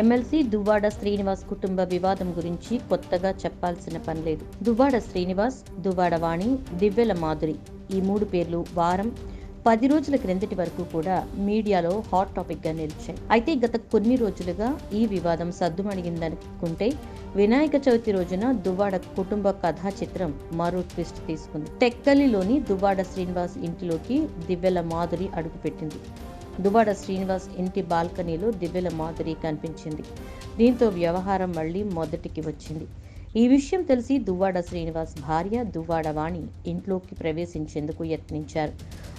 MLC Duvvada Srinivas కుటుంబ వివాదం గురించి కొత్తగా చెప్పాల్సిన పని లేదు. దువ్వాడ శ్రీనివాస్ దువ్వాడ వాణి దివ్యల మాధురి ఈ మూడు పేర్లు వారం పది రోజుల క్రిందటి వరకు కూడా మీడియాలో హాట్ టాపిక్గా నిలిచాయి. అయితే గత కొన్ని రోజులుగా ఈ వివాదం సద్దుమణిగిందనుకుంటే వినాయక చవితి రోజున దువ్వాడ కుటుంబ కథా చిత్రం మరో ట్విస్ట్ తీసుకుంది. టెక్కలిలోని దువ్వాడ శ్రీనివాస్ ఇంటిలోకి దివ్యల మాధురి అడుగుపెట్టింది. దువ్వాడ శ్రీనివాస్ ఇంటి బాల్కనీలో దివ్యల మాధురి కనిపించింది. దీంతో వ్యవహారం మళ్ళీ మొదటికి వచ్చింది. ఈ విషయం తెలిసి దువ్వాడ శ్రీనివాస్ భార్య దువ్వాడ వాణి ఇంట్లోకి ప్రవేశించేందుకు యత్నించారు.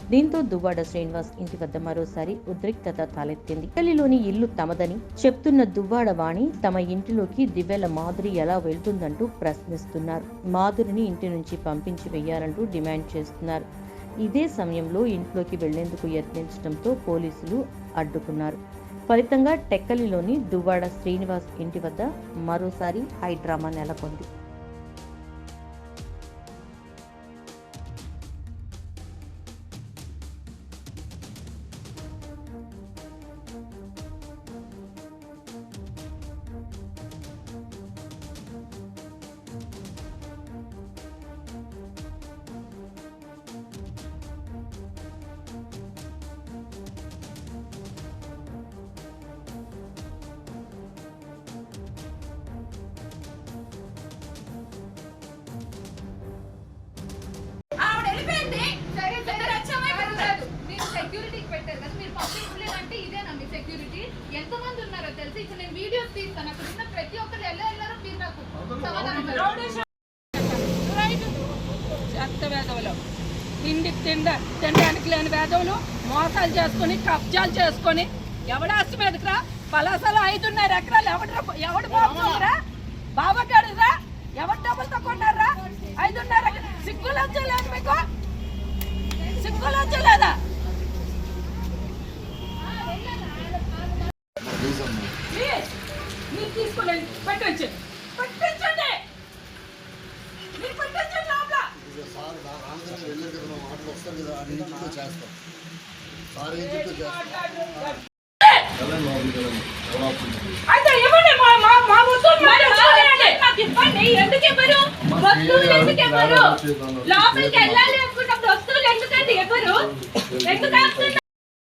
దీంతో దువ్వాడ శ్రీనివాస్ ఇంటి వద్ద మరోసారి ఉద్రిక్తత తలెత్తింది. ఇటలీలోని ఇల్లు తమదని చెప్తున్న దువ్వాడ వాణి తమ ఇంటిలోకి దివ్యల మాధురి ఎలా వెళ్తుందంటూ ప్రశ్నిస్తున్నారు. మాధురిని ఇంటి నుంచి పంపించి వెయ్యాలంటూ డిమాండ్ చేస్తున్నారు. ఇదే సమయంలో ఇంట్లోకి వెళ్ళేందుకు యత్నించడంతో పోలీసులు అడ్డుకున్నారు. ఫలితంగా టెక్కలిలోని దువ్వాడ శ్రీనివాస్ ఇంటి వద్ద మరోసారి హై డ్రామా నెలకొంది. సెక్యూరిటీకి పెట్టారు కదా మీరు పబ్లిక్ ప్లేస్ అంటే ఇదేనా మీ సెక్యూరిటీ. ఎంతమంది ఉన్నారో తెలిసి? ఇప్పుడు నేను వీడియోస్ తీస్తాను. అక్కడ ఉన్న ప్రతి ఒక్కరు ఎలా వెళ్ళారో మీరు నాకు చెత్త వేదవులు తిండి తిండ తినడానికి లేని వేదవులు మోసాలు చేసుకొని కబ్జాలు చేసుకొని ఎవడాస్తి మీదకిరా? పలాసలు ఐదున్నర ఎకరాలు ఎవడు ఎవడు బాబురా బాబా గడురా ఎవరి డబ్బులతో కొన్నారా ఐదున్నర ఎకరా- సిగ్గులు వచ్చలేదు మీకు? సిగ్గులు వచ్చలేదా మీరు తీసుకోలేండి పెట్టండి పెట్టించండి మీరు పెట్టించండి లోపల. సార్ రా- రామచంద్ర వెళ్ళారు కదా మా మాటలు వస్తారు కదా అది ఇంటితో చేస్తాం. సార్ ఏం చెప్తే చేస్తాం. అయితే ఇవ్వండి మా మా మా వస్తువులు ఇవ్వండి. ఎందుకు ఇవ్వరు? వస్తువులు ఎందుకు ఇవ్వరు? లోపలికి వెళ్ళాలి అనుకున్నప్పుడు వస్తువులు ఎందుకండి ఇవ్వరు? ఎందుకు ఆపుతున్నారు?